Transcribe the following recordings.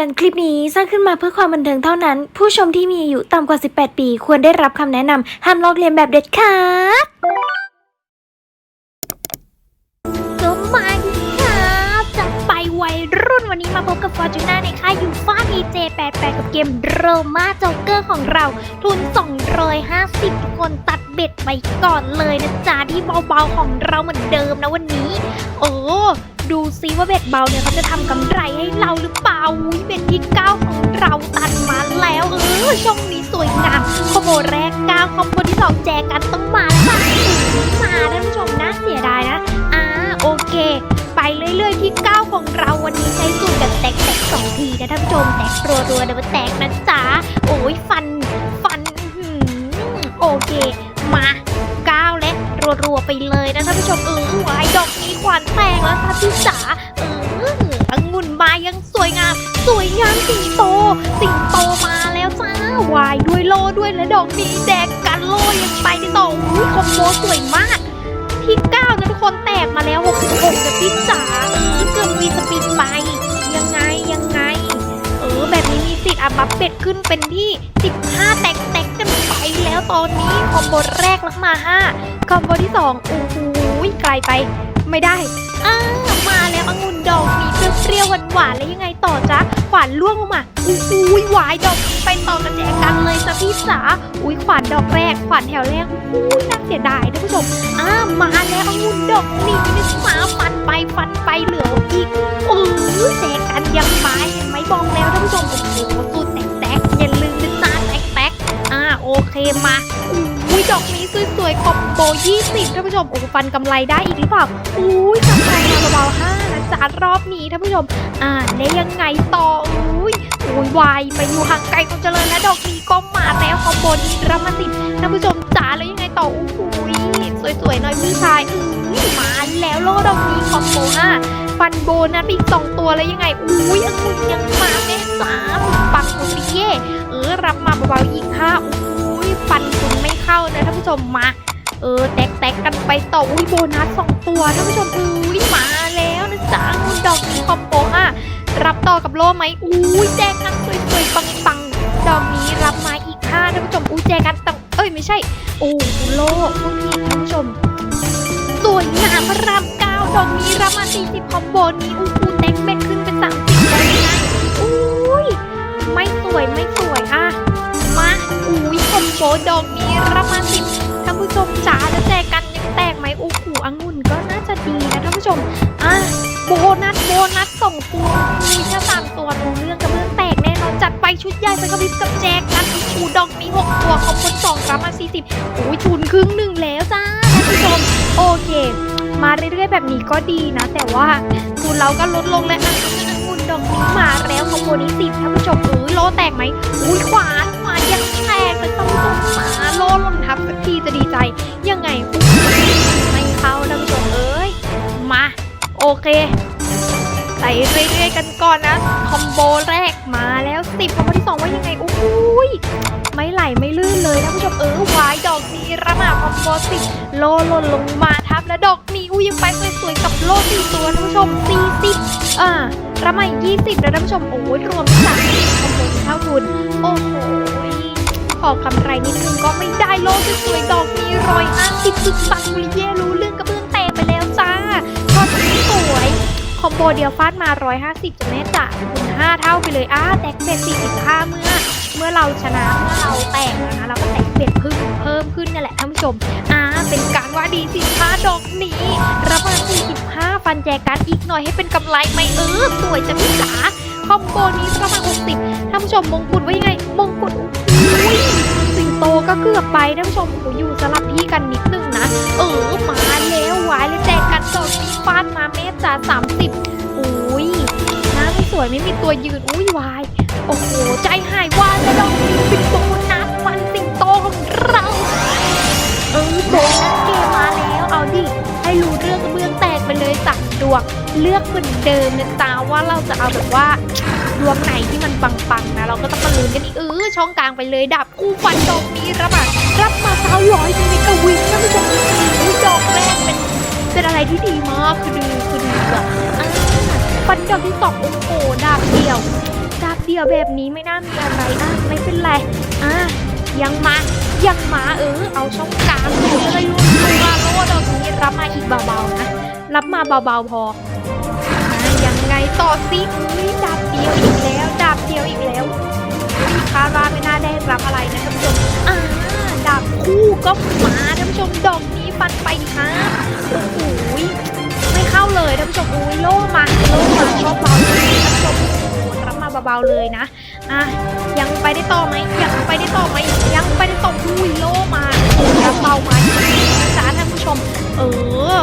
อน คลิปนี้สร้างขึ้นมาเพื่อความบันเทิงเท่านั้น ผู้ชมที่มีอายุต่ำกว่า 18 ปี ควรได้รับคำแนะนำห้ามลอกเลียนแบบเด็ดขาดก็มาดีครับจะไปวัยรุ่นวันนี้มาพบกับฟอร์จูน่าในค่ายยูฟ่า EJ88 กับเกมโรมาโจเกอร์ของเรา ทุน 250 ทุกคนตัดเบ็ดไปก่อนเลยนะจ๊ะที่เบาๆของเราเหมือนเดิมนะวันนี้ โอ้ ดูซิว่าเบ็ดเบาเนี่ยเขาจะทำกำไรให้เราหรือเปล่าอุ๊ยเบ็ดที่เก้าของเราตัดมาแล้วเออช่องนี้สวยงามคอมโบแรกเก้าคอมโบที่สองแจกันต้องมาแล้วค่ะมาท่านผู้ชมน่าเสียดายนะอ่าโอเค ไปเรื่อยๆที่9ของเราวันนี้ใช้สูตรแบบแตกๆสองทีนะท่านผู้ชมแตกรัวๆเดี๋ยวมันแตกนะจ๊ะโอ้ยฟันฟันหือโอเคมาก้าวและรัวๆไปเลยนะท่านผู้ชมเออ ดอกนี้ขวานแตกแล้วค่ะพี่จ๋าเออองุ่นมายังสวยงาม สวยงามสิงโต สิงโตมาแล้วจ้าวายด้วยโลด้วยและดอกนี้แดกกันโลยังไปได้ต่ออุ้ยคอมโบสวยมาก ที่9นะทุกคนแตกมาแล้ว66กับพี่จ๋าเออเกือบมีสปีดไปยังไงยังไง เออแบบนี้มีสิทธิ์อัพบัฟเป็ดขึ้นเป็นที่ 15 แตกแตกกันไปแล้วตอนนี้คอมโบแรกลักมา 5คอมโบที่2โอ้โหไกลไป ไม่ได้ อ้ามาแล้วองุ่นดอกนี้เปรี้ยวๆหวานๆแล้วยังไงต่อจ๊ะขวานล่วงลงมาอุ้ยหวายดอกไปต่อกันแจกกันเลยจ้ะพี่จ๋าอุ้ยขวานดอกแรกขวานแถวแรกอุ้ยน่าเสียดายท่านผู้ชมอ้ามาแล้วองุ่นดอกนี้นี่มาฟันไปฟันไปเหลืออีกโอ้ยแตกกันยังไม้ไหมบอกแล้วท่านผู้ชมโอ้โหสูตรแตกๆอย่าลืมนะจ๊ะแตกๆอ่าโอเคมาอ ดอกนี้สวยๆคอมโบ20ท่านผู้ชมโอ้ฟันกำไรได้อีกหรือเปล่าอุ้ยกำไรมาเบาๆห้านะจ๊ะรอบนี้ท่านผู้ชม อ่าได้ยังไงต่ออุ้ยโอ้ยวายไปอยู่ห่างไกลความเจริญและดอกนี้ก็มาแล้วคอมโบนี้รัมาสิท่านผู้ชมจ๋าแล้วยังไงต่ออู้ยสวยๆหน่อยพี่ชายอุ้ยมาแล้วโลดอกนี้คอมโบห้าฟันโบนัสอีกสองตัวแล้วยังไงอุ้ยองุ่นยังมาแม่สามปังโอริเย่เออรับมาเบาๆอีกห้าอุ้ย ฟันคุณไม่เข้านะท่านผู้ชมมา เออแตกแตกๆกันไปต่ออุ้ยโบนัสสองตัวท่านผู้ชมอุ้ยมาแล้วนะจ๊ะองุ่นดอกนี้คอมโบห้ารับต่อกับโล่ไหมอุ้ยแจกันสวยๆปังๆดอกนี้รับมาอีกห้าท่านผู้ชมอุ้ยแจกันตังเอ้ยไม่ใช่โอ้โล่พวกนี้ท่านผู้ชมสวยงามพระรามเก้าดอกนี้รับมาสี่สิบคอมโบนี้อู้หูเต็งเบ็ดขึ้นเป็นสามสิบแล้วยังไงอุ้ยไม่สวยไม่ส ดอกนี้รับมาณสิบท่านผู้ชมจ๋าจะแจกกันยังแตกไหมโอ้โหองุ่นก็น่าจะดีนะท่านผู้ชมอะโบนัสโบนัสส่งตัวมีแค่สามตัวรู้เรื่องกระเบื้องแตกแน่นอนจัดไปชุดใหญ่ไปกระพริบกับแจกกันอูดอกมีหกตัวคอมคนสองรับมาสี่สิบโอ้ยทุนครึ่งหนึ่งแล้วจ้าท่านผู้ชมโอเค มาเรื่อยๆแบบนี้ก็ดีนะ แต่ว่าทุนเราก็ลดลงเลยอะคุณดอกนี้มาแล้วคอมโบนี้สิบท่านผู้ชมเออโลแตกไหมอุ้ยขวา ยังแตกแต่ท่านผู้ชมมาโลหล่นทับสักทีจะดีใจ ยังไงไม่เข้าท่านผู้ชมเอ้ย มา โอเคใส่เรื่อยๆกันก่อนนะ คอมโบแรกมาแล้วสิบคอมโบที่สองว่ายังไงโอ้ยไม่ไหลไม่ลื่นเลยท่านผู้ชมเออวายดอกนี้ระมาคอมโบสิบโลหล่นลงมาทับแล้วดอกนี้อุ้ยยังไปสวยๆกับโลสี่ตัวท่านผู้ชมสี่สิบอ่าระมายี่สิบแล้วท่านผู้ชมโอ้ยรวมสามสิบ อกำไรนิดนึงก็ไม่ได้โลกสวยดอกนี้ร้อยห้าสิบสุดปังบุริเย่รู้เรื่องกระเบื้องแตกไปแล้วจ้าทอดนี้สวย คอมโบเดียวฟาดมา 150จะแม่จ่าคูณ5เท่าไปเลยอ้าแตกเบ็ด45 เมื่อ เมื่อเราชนะเมื่อเราแตกนะคะเราก็แตกเบ็ดพึ่งเพิ่มขึ้นนั่แหละท่านผู้ชมอ่าเป็นการว่าดี15ดอกนี้รับมา45 ฟันแจกันอีกหน่อยให้เป็นกำไรไหมเออสวยจะพี่จ๋าคอมโบนี้ประมาณ60ท่านผู้ชมมงกุฎว่ายังไงมงกุฎ สิงโตก็เกือบไปท่านผู้ชมโอ้อยู่สลับที่กันนิดนึงนะ เออมาแล้ววายเลยแจกกันดอดฟาดมาแม่จ่าสามสิบโอ้ยน้าไม่สวยไม่มีตัวยืนอุ้ยวาย โอ้โห ใจหายวายเล้วดอก วง เลือกเหมือนเดิมนะจ๊ะว่าเราจะเอาแบบว่าดวงไหนที่มันปังๆนะ เราก็ต้องมาลุ้นกันอีกเออช่องกลางไปเลยดับคู่ฟันดอกนี้รับมารับมาเท้าร้อยในกระวิงท่านผู้ชมอุ้ยดอกแรกเป็นเป็นอะไรที่ดีมากคือดีคือดีอะอ่าฟันดอกที่สองโอ้โหดาบเดียวดาบเดียวแบบนี้ไม่น่ามีอะไรอะไม่เป็นไรอะยังมายังมาเออเอาช่องกลางไปเลยลูกว่า รับมาเบาๆพออยังไงต่อสิดาบเดียวอีกแล้ว ดาบเดียวอีกแล้วคาดว่าไม่น่าได้รับอะไรนะท่านผู้ชมอ่าดาบคู่ก็มาท่านผู้ชมดอกนี้ฟันไปค่ะโอ้โหไม่เข้าเลยท่านผู้ชมอุ้ยโล่มาโล่มาชอบเบาเลยท่านผู้ชมรับมาเบาๆเลยนะอะยังไปได้ต่อไหมยังไปได้ต่อไหมยังไปได้ต่ออุ้ยโล่มารับเบามานะจ๊ะท่านผู้ชม เออ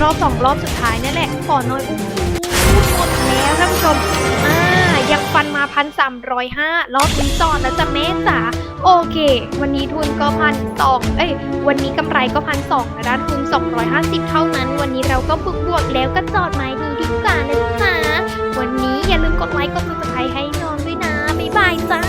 รอบสองรอบสุดท้ายนี่แหละขอน้อยอุ้มหมดแล้วท่านผู้ชมอ่ายังฟันมาพันสามร้อยห้ารอบนี้ต่อแล้วจะแม่จ๋าโอเค วันนี้ทุนก็พันสองเอ้ย วันนี้กำไรก็พันสองนะด้านทุนสองร้อยห้าสิบเท่านั้น วันนี้เราก็บวกบวกแล้วก็จอดไม้ดีดีกว่านะจ๊ะวันนี้อย่าลืมกดไลค์กดติดตามให้นอนด้วยนะบ๊ายบายจ้า